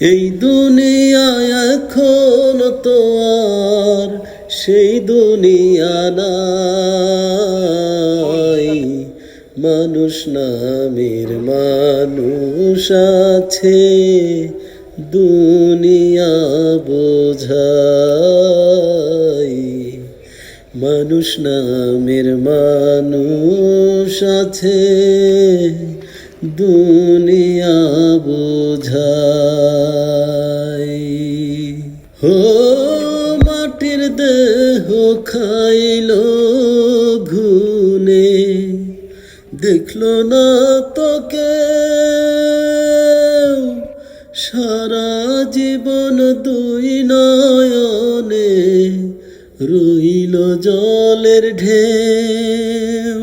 এই দুনিয়ায় এখন তো আর সেই দুনিয়া নাই। মানুষ নামের মানুষ আছে, দুনিয়া বোঝাই। মানুষ নামের মানুষ আছে, দুনিয়া বোঝাই হো মাটির দেহ খাইল ঘুনে দেখল না তোকে। সারা জীবন দুই নয়নে রইল জলের ঢেউ।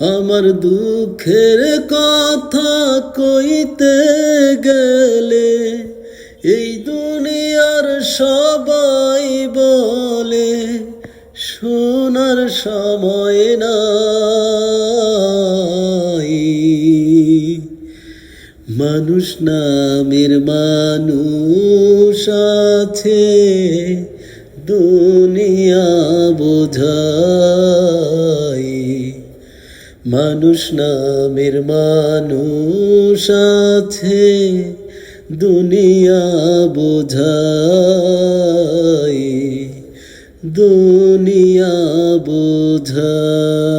আমার দুঃখের কথা কইতে গেলে এই দুনিয়ার সবাই বলে, শোনার সময় নাই। মানুষ নামের মানুষ আছে, দুনিয়া বোঝাই। মানুষ নামের মানুষ আছে দুনিয়া বোঝাই দুনিয়া বোঝাই।